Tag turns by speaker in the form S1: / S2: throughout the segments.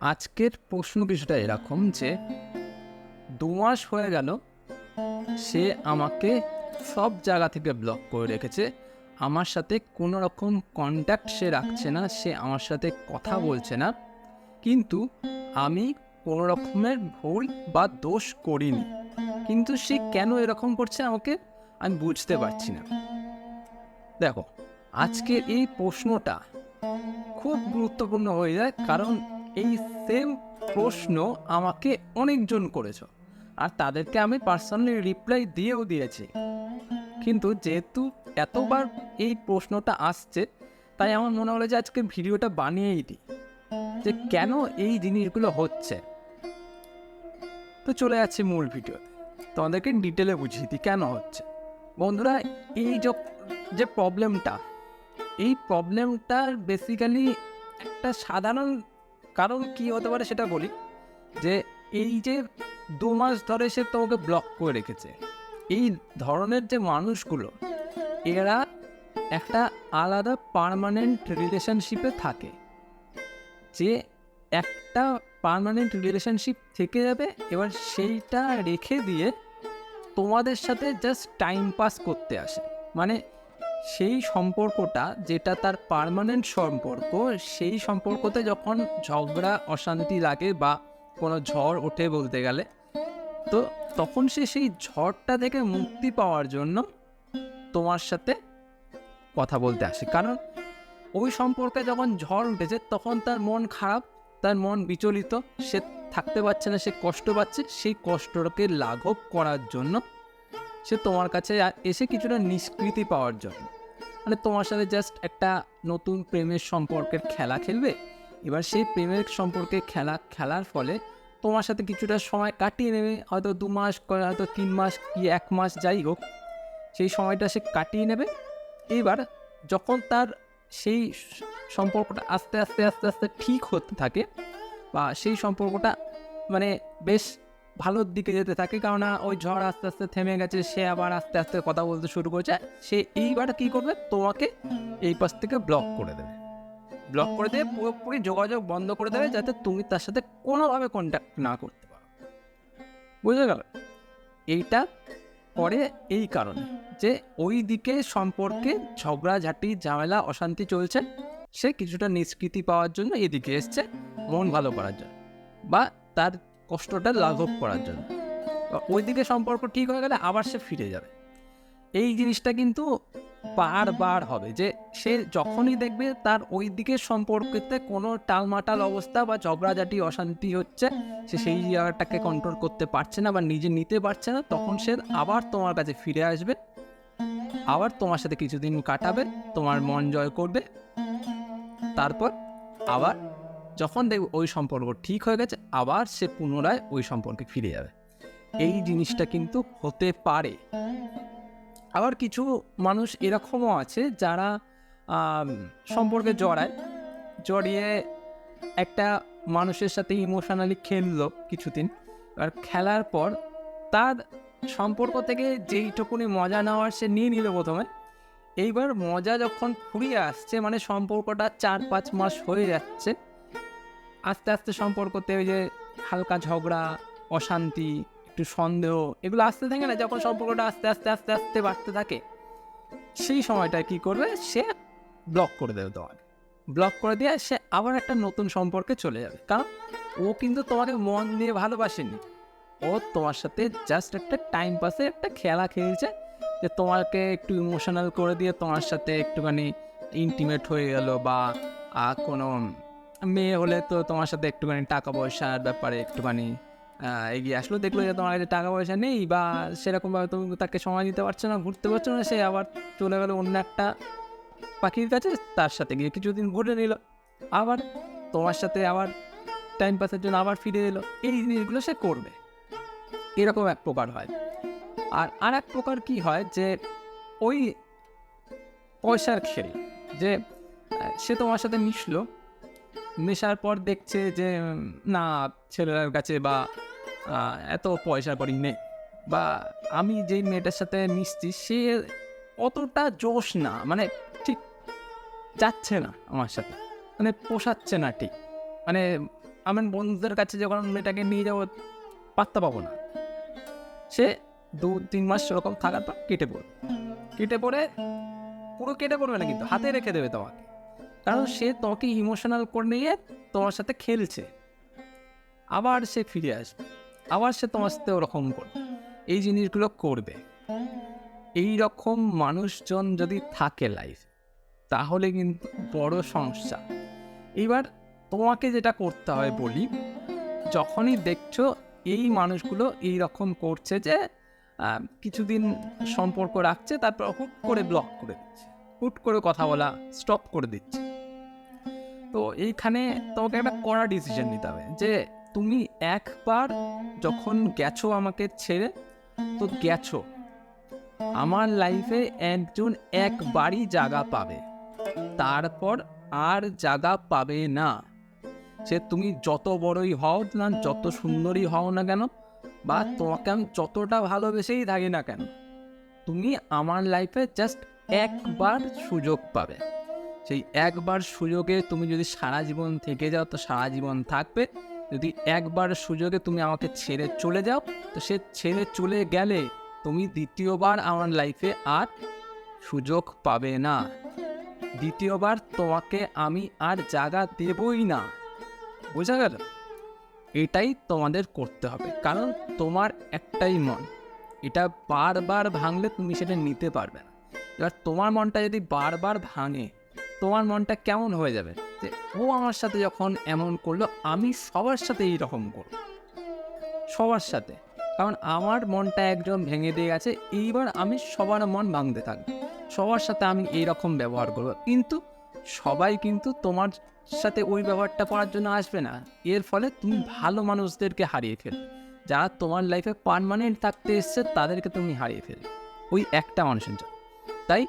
S1: আজকের প্রশ্ন কিছুটা এরকম যে, দু মাস হয়ে গেল, সে আমাকে সব জায়গা থেকে ব্লক করে রেখেছে। আমার সাথে কোনো রকম কন্ট্যাক্ট সে রাখছে না, সে আমার সাথে কথা বলছে না। কিন্তু আমি কোনো রকমের ভুল বা দোষ করিনি। কিন্তু সে কেন এরকম করছে আমাকে আমি বুঝতে পারছি না। দেখো, আজকের এই প্রশ্নটা খুব গুরুত্বপূর্ণ হয়ে যায়, কারণ এই সেম প্রশ্ন আমাকে অনেকজন করেছ। আর তাদেরকে আমি পার্সোনালি রিপ্লাই দিয়েও দিয়েছি। কিন্তু যেহেতু এতবার এই প্রশ্নটা আসছে, তাই আমার মনে হলো যে আজকে ভিডিওটা বানিয়েই দিই। যে কেন এই জিনিসগুলো হচ্ছে? তো চলে যাচ্ছে মূল ভিডিও তোমাদেরকে ডিটেলে বুঝিয়ে দিই কেন হচ্ছে। বন্ধুরা, এই যে- প্রবলেমটা এই প্রবলেমটার বেসিক্যালি একটা সাধারণ কারণ কি হতে পারে সেটা বলি, যে এই যে দু মাস ধরে সে তোমাকে ব্লক করে রেখেছে, এই ধরনের যে মানুষগুলো, এরা একটা আলাদা পার্মানেন্ট রিলেশনশিপে থাকে। যে একটা পার্মানেন্ট রিলেশনশিপ থেকে যাবে, এবার সেইটা রেখে দিয়ে তোমাদের সাথে জাস্ট টাইম পাস করতে আসে। মানে সেই সম্পর্কটা যেটা তার পার্মানেন্ট সম্পর্ক, সেই সম্পর্কতে যখন ঝগড়া, অশান্তি লাগে বা কোনো ঝড় ওঠে বলতে গেলে, তো তখন সে সেই ঝড়টা থেকে মুক্তি পাওয়ার জন্য তোমার সাথে কথা বলতে আসে। কারণ ওই সম্পর্কে যখন ঝড় উঠেছে, তখন তার মন খারাপ, তার মন বিচলিত, সে থাকতে পারছে না, সে কষ্ট পাচ্ছে, সেই কষ্টটাকে লাঘব করার জন্য সে তোমার কাছে এসে কিছুটা নিষ্কৃতি পাওয়ার জন্য। মানে তোমার সাথে জাস্ট একটা নতুন প্রেমের সম্পর্কের খেলা খেলবে। এবার সেই প্রেমের সম্পর্কে খেলা, খেলার ফলে তোমার সাথে কিছুটা সময় কাটিয়ে নেবে। হয়তো দু মাস হয়তো তিন মাস কি এক মাস যাই হোক, সেই সময়টা সে কাটিয়ে নেবে। এবার যখন তার সেই সম্পর্কটা আস্তে আস্তে আস্তে আস্তে ঠিক হতে থাকে বা সেই সম্পর্কটা মানে বেশ ভালোর দিকে যেতে থাকে কারণ ওই ঝড় আস্তে আস্তে থেমে গেছে, সে আবার আস্তে আস্তে কথা বলতে শুরু করেছে। সে এইবার কি করবে? তোমাকে এই পাশ থেকে ব্লক করে দেবে। ব্লক করে দিয়ে পুরোপুরি যোগাযোগ বন্ধ করে দেবে, যাতে তুমি তার সাথে কোনোভাবে কন্ট্যাক্ট না করতে পারো। বুঝে গেল? এইটা করে এই কারণে যে ওই দিকে সম্পর্কে ঝগড়াঝাটি ঝামেলা, অশান্তি চলছে, সে কিছুটা নিষ্কৃতি পাওয়ার জন্য এদিকে এসছে মন ভালো করার জন্য। বা তার কষ্টটা লাঘব করার জন্য। বা ওইদিকে সম্পর্ক ঠিক হয়ে গেলে আবার সে ফিরে যাবে। এই জিনিসটা কিন্তু বারবার হবে যে, সে যখনই দেখবে তার ওই দিকের সম্পর্কেতে কোনো টালমাটাল অবস্থা বা ঝগড়াঝাটি, অশান্তি হচ্ছে, সে সেই জায়গাটাকে কন্ট্রোল করতে পারছে না বা নিজে নিতে পারছে না, তখন সে আবার তোমার কাছে ফিরে আসবে। আবার তোমার সাথে কিছুদিন কাটাবে, তোমার মন জয় করবে। তারপর আবার যখন দেখবে ওই সম্পর্ক ঠিক হয়ে গেছে, আবার সে পুনরায় ওই সম্পর্কে ফিরে যাবে। এই জিনিসটা কিন্তু হতে পারে। আবার কিছু মানুষ এরকমও আছে যারা সম্পর্কে জড়ায়, জড়িয়ে একটা মানুষের সাথে ইমোশনালি খেললো কিছুদিন, আর খেলার পর তার সম্পর্ক থেকে যেইটুকুনি মজা নেওয়ার সে নিয়ে নিল প্রথমে, এইবার মজা যখন ফুরিয়ে আসছে মানে সম্পর্কটা চার পাঁচ মাস হয়ে যাচ্ছে আস্তে আস্তে সম্পর্কতে ওই যে হালকা ঝগড়া, অশান্তি, একটু সন্দেহ, এগুলো আসতে থাকে না, যখন সম্পর্কটা আস্তে আস্তে আস্তে আস্তে বাড়তে থাকে, সেই সময়টা কি করবে? সে ব্লক করে দেবে তোমাকে। ব্লক করে দিয়ে সে আবার একটা নতুন সম্পর্কে চলে যাবে। কারণ ও কিন্তু তোমাকে মন দিয়ে ভালোবাসেনি। ও তোমার সাথে জাস্ট একটা টাইম পাসে একটা খেলা খেলছে, যে তোমাকে একটু ইমোশনাল করে দিয়ে তোমার সাথে একটুখানি ইন্টিমেট হয়ে গেল বা কোনো মেয়ে হলে তো তোমার সাথে একটুখানি টাকা পয়সার ব্যাপারে একটুখানি এগিয়ে আসলো। দেখল যে তোমার কাছে টাকা পয়সা নেই বা সেরকমভাবে তুমি তাকে সময় দিতে পারছ না, ঘুরতে পারছ না, সে আবার চলে গেলো অন্য একটা পাখির কাছে, তার সাথে গিয়ে কিছুদিন ঘুরে নিল। আবার তোমার সাথে আবার টাইম পাসের জন্য আবার ফিরে এলো। এই জিনিসগুলো সে করবে। এরকম এক প্রকার হয়। আর আর এক প্রকার কি হয় যে ওই পয়সার খেল যে সে তোমার সাথে মিশলো মেশার পর দেখছে যে, না, ছেলের কাছে বা এত পয়সা করি নেই। বা, আমি যেই মেয়েটার সাথে মিশছি, সে অতটা জোশ না মানে ঠিক যাচ্ছে না আমার সাথে। মানে পোষাচ্ছে না ঠিক। মানে আমার বন্ধুদের কাছে যখন মেয়েটাকে নিয়ে যাব, পাত্তা পাবো না। সে দু, তিন মাস সেরকম থাকার পর কেটে পড়বে। কেটে পড়ে, পুরো কেটে পড়বে না কিন্তু, হাতে রেখে দেবে তোমাকে। কারণ সে তোমাকে ইমোশনাল করে নিয়ে তোমার সাথে খেলছে। আবার সে ফিরে আসবে। আবার সে তোমার সাথে ওরকম করবে। এই জিনিসগুলো করবে। এই রকম মানুষজন যদি থাকে লাইফ তাহলে কিন্তু বড় সমস্যা। এবার তোমাকে যেটা করতে হয় বলি, যখনই দেখছ এই মানুষগুলো এই রকম করছে যে কিছুদিন সম্পর্ক রাখছে, তারপর হুট করে ব্লক করে দিচ্ছে। হুট করে কথা বলা স্টপ করে দিচ্ছে। তো এইখানে তোমাকে একটা কড়া ডিসিশন নিতে হবে যে তুমি একবার যখন গেছো আমাকে ছেড়ে, তো গেছো। আমার লাইফে একজন একবারই জায়গা পাবে। তারপর আর জায়গা পাবে না। সে তুমি যত বড়ই হও না যত সুন্দরই হও না কেন, বা তোমাকে আমি যতটা ভালোবেসেই থাকি না কেন, তুমি আমার লাইফে জাস্ট একবার সুযোগ পাবে। সেই একবার সুযোগে তুমি যদি সারা জীবন থেকে যাও, তো সারা জীবন থাকবে। যদি একবার সুযোগে তুমি আমাকে ছেড়ে চলে যাও, তো সে ছেড়ে চলে গেলে তুমি দ্বিতীয়বার আমার লাইফে আর সুযোগ পাবে না। দ্বিতীয়বার তোমাকে আমি আর জায়গা দেবই না। বোঝা গেল? এটাই তোমাদের করতে হবে। কারণ তোমার একটাই মন। এটা বারবার ভাঙলে তুমি সেটা নিতে পারবে না। এবার তোমার মনটা যদি বারবার ভাঙে তোমার মনটা কেমন হয়ে যাবে? যে ও আমার সাথে যখন এমন করল, আমি সবার সাথে এইরকম করব। সবার সাথে। কারণ আমার মনটা একদম ভেঙে দিয়ে গেছে, এইবার আমি সবার মন ভাঙতে থাকব। সবার সাথে আমি এই রকম ব্যবহার করব। কিন্তু সবাই কিন্তু তোমার সাথে ওই ব্যবহারটা করার জন্য আসবে না। এর ফলে তুমি ভালো মানুষদেরকে হারিয়ে ফেলবে। যারা তোমার লাইফে পারমানেন্ট থাকতে এসছে, তাদেরকে তুমি হারিয়ে ফেলবে। ওই একটা মানুষের জন্য। তাই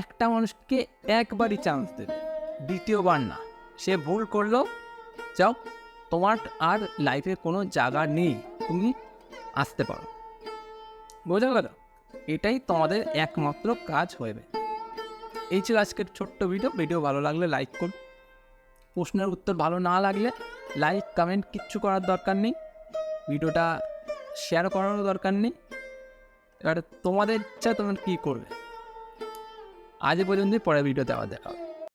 S1: একটা মানুষকে একবারই চান্স দেবে। দ্বিতীয়বার না। সে ভুল করল। যাও, তোমার আর লাইফে কোনো জায়গা নেই। তুমি আসতে পারো। বোঝা গেল? এটাই তোমাদের একমাত্র কাজ হয়ে এই ছিল আজকের ছোট্ট ভিডিও ভিডিও ভালো লাগলে লাইক করুন। প্রশ্নের উত্তর ভালো না লাগলে লাইক কমেন্ট কিচ্ছু করার দরকার নেই। ভিডিওটা শেয়ার করারও দরকার নেই। এবার তোমাদের ইচ্ছা, তোমরা কী করবে? আজ পর্যন্তই পরের ভিডিওতে আবার দেখা হবে।